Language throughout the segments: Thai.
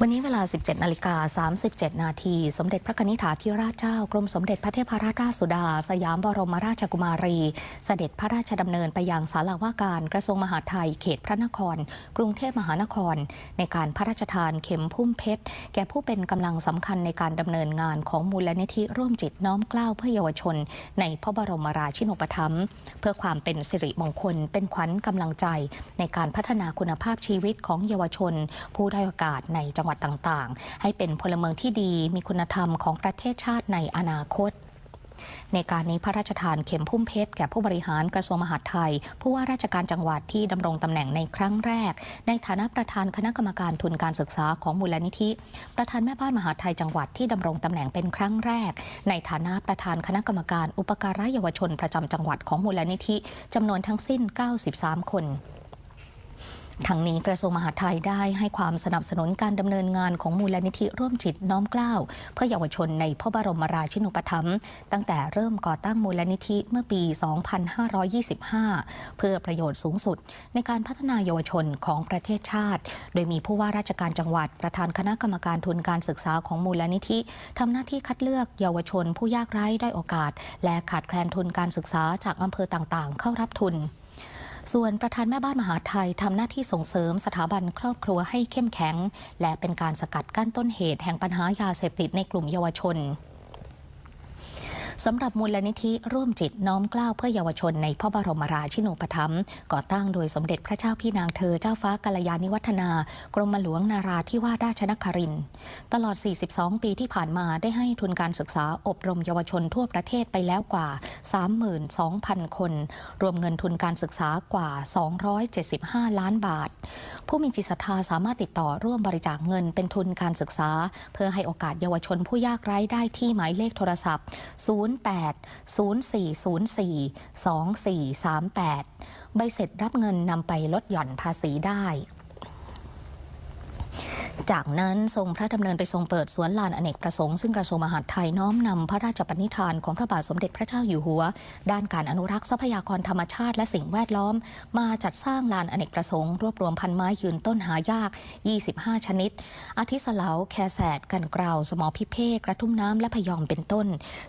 วันนี้เวลา 17 นาฬิกา 37 นาที สมเด็จพระนิธิาธิราชเจ้า กรมสมเด็จพระเทพรัตนราชสุดา สยามบรมราชกุมารี เสด็จพระราชดำเนินไปยังศาลาว่าการกระทรวงมหาดไทยเขตพระนคร กรุงเทพมหานคร ในการพระราชทานเข็มพุ่มเพชร แก่ผู้เป็นกำลังสำคัญในการดำเนินงานของมูลนิธิร่วมจิตน้อมเกล้าเพื่อเยาวชน ในพระบรมราชินูปถัมภ์เพื่อความเป็นสิริมงคล เป็นขวัญกำลังใจ ในการพัฒนาคุณภาพชีวิตของเยาวชน ผู้ได้โอกาสในจังงหวัดต่างๆ ให้เป็นพลเมืองที่ดีมีคุณธรรมของประเทศชาติในอนาคตในการนี้พระราชทานเข็มพุ่มเพชรแก่ผู้บริหารกระทรวงมหาดไทย ผู้ว่าราชการจังหวัดที่ดำรงตำแหน่งในครั้งแรก ในฐานะประธานคณะกรรมการทุนการศึกษาของมูลนิธิ ประธานแม่บ้านมหาดไทยจังหวัดที่ดำรงตำแหน่งเป็นครั้งแรก ในฐานะประธานคณะกรรมการอุปการะเยาวชนประจำจังหวัดของมูลนิธิจำนวนทั้งสิ้น 93 คน ทั้งนี้กระทรวงมหาดไทยได้ให้ความสนับสนุนการดำเนินงานของมูลนิธิร่วมจิตน้อมเกล้าเพื่อเยาวชนในพระบรมราชินูปถัมภ์ตั้งแต่เริ่มก่อตั้งมูลนิธิเมื่อปี 2525 เพื่อประโยชน์สูงสุด ในการพัฒนาเยาวชนของประเทศชาติ โดยมีผู้ว่าราชการจังหวัดประธานคณะกรรมการทุนการศึกษาของมูลนิธิทำหน้าที่คัดเลือกเยาวชนผู้ยากไร้ด้อยโอกาส และขาดแคลนทุนการศึกษาจากอำเภอต่างๆ เข้ารับทุน ส่วนประธานแม่บ้านมหาไทยทำหน้าที่ส่งเสริมสถาบันครอบครัวให้เข้มแข็ง และเป็นการสกัดกั้นต้นเหตุแห่งปัญหายาเสพติดในกลุ่มเยาวชน สำหรับมูลนิธิร่วมจิตน้อมเกล้าเพื่อเยาวชนในพระบรมราชินูปถัมภ์ก่อตั้งโดยสมเด็จพระเจ้าพี่นางเธอเจ้าฟ้ากัลยาณิวัฒนากรมหลวงนาราธิวาสราชนครินตลอด 42 ปีที่ผ่านมาได้ให้ทุนการศึกษาอบรมเยาวชนทั่วประเทศไปแล้วกว่า 32,000 คน รวมเงินทุนการศึกษากว่า 275 ล้านบาท ผู้มีจิตศรัทธาสามารถติดต่อร่วมบริจาคเงินเป็นทุนการศึกษา เพื่อให้โอกาสเยาวชนผู้ยากไร้ได้ที่หมายเลขโทรศัพท์08 0404 2438 ใบเสร็จรับเงินนำไปลดหย่อนภาษีได้ จากนั้นทรงพระดำเนินไปทรงเปิดสวนลานอเนกประสงค์ซึ่งกระทรวงมหาดไทยน้อมนำพระราชปณิธานของพระบาทสมเด็จพระเจ้าอยู่หัว ด้านการอนุรักษ์ทรัพยากรธรรมชาติและสิ่งแวดล้อม มาจัดสร้างลานอเนกประสงค์ รวบรวมพันไม้ยืนต้นหายาก 25 ชนิด อาทิสเหลาแคแสดกันกราวสมอพิเภกกระทุ่มน้ำและพยอมเป็นต้น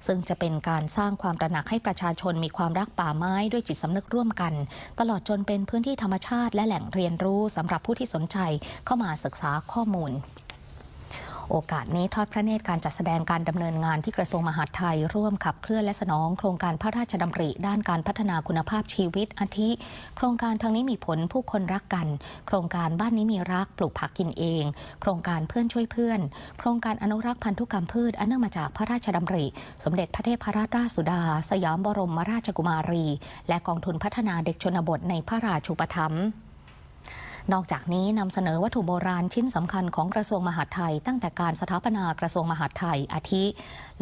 ซึ่งจะเป็นการสร้างความตระหนักให้ประชาชนมีความรักป่าไม้ด้วยจิตสำนึกร่วมกัน ตลอดจนเป็นพื้นที่ธรรมชาติและแหล่งเรียนรู้สำหรับผู้ที่สนใจเข้ามาศึกษาข้อมูลโอกาสนี้ทอดพระเนตรการจัดแสดงการดำเนินงานที่กระทรวงมหาดไทย ร่วมขับเคลื่อนและสนอง โครงการพระราชดำริ ด้านการพัฒนาคุณภาพชีวิตอาทิ โครงการทางนี้มีผลผู้คนรักกัน โครงการบ้านนี้มีรักปลูกผักกินเอง โครงการเพื่อนช่วยเพื่อน โครงการอนุรักษ์พันธุกรรมพืชอันเนื่องมาจากพระราชดำริ สมเด็จพระเทพรัตนราชสุดา สยามบรมราชกุมารี และกองทุนพัฒนาเด็กชนบทในพระราชูปถัมภ์ นอกจากนี้นำเสนอวัตถุโบราณชิ้นสำคัญของกระทรวงมหาดไทย ตั้งแต่การสถาปนากระทรวงมหาดไทย อาทิ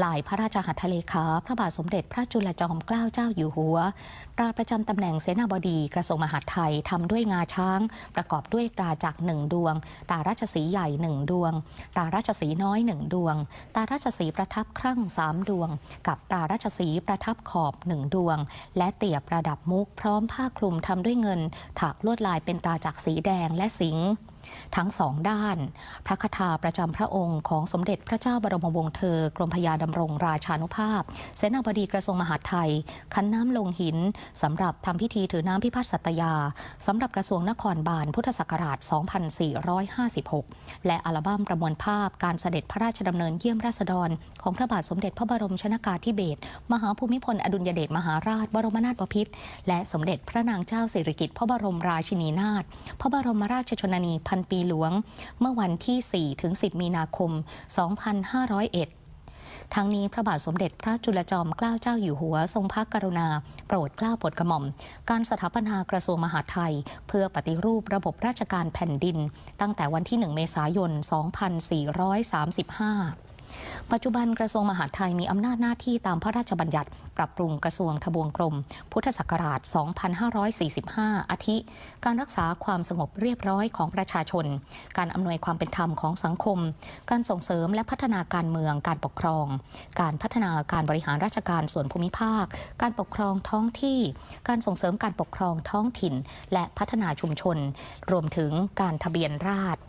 ลายพระราชหัตถเลขา พระบาทสมเด็จพระจุลจอมเกล้าเจ้าอยู่หัวตราประจำตำแหน่งเสนาบดีกระทรวงมหาดไทยทำด้วยงาช้าง ประกอบด้วยตราจักหนึ่งดวง ตาราชสีใหญ่หนึ่งดวง ตาราชสีน้อยหนึ่งดวง ตาราชสีประทับครั่งสามดวง กับตาราชสีประทับขอบหนึ่งดวง และเตี่ยประดับมุกพร้อมผ้าคลุมทำด้วยเงิน ถักลวดลายเป็นตราจักสีแดงและสิงห์ ทั้งสองด้าน พระคทาประจำพระองค์ของสมเด็จพระเจ้าบรมวงศ์เธอ กรมพยาดำรงราชานุภาพ เสนาบดีกระทรวงมหาดไทย คันน้ำลงหินสำหรับทำพิธีถือน้ำพิพัฒน์สัตยาสำหรับกระทรวงนครบาลพุทธศักราช 2456 และอัลบั้มประมวลภาพการเสด็จพระราชดำเนินเยี่ยมราษฎร ของพระบาทสมเด็จพระบรมชนากาธิเบศรมหาภูมิพลอดุลยเดชมหาราช บรมนาถบพิตรและสมเด็จพระนางเจ้าสิริกิติ์พระบรมราชินีนาถพระบรมราชชนนีพนปีหลวง เมื่อวันที่ 4 ถึง 10 มีนาคม 2501ทั้งนี้พระบาทสมเด็จพระจุลจอมเกล้าเจ้าอยู่หัว ทรงพระกรุณา โปรดเกล้าโปรดกระหม่อม การสถาปนากระทรวงมหาดไทย เพื่อปฏิรูประบบราชการแผ่นดิน ตั้งแต่วันที่ 1 เมษายน 2435 ปัจจุบันกระทรวงมหาดไทยมีอำนาจหน้าที่ตามพระราชบัญญัติ ปรับปรุงกระทรวงทบวงกรม พุทธศักราช 2545 อาทิ การรักษาความสงบเรียบร้อยของประชาชน การอำนวยความเป็นธรรมของสังคม การส่งเสริมและพัฒนาการเมืองการปกครอง การพัฒนาการบริหารราชการส่วนภูมิภาค การปกครองท้องที่ การส่งเสริมการปกครองท้องถิ่น และพัฒนาชุมชน รวมถึงการทะเบียนราษฎร์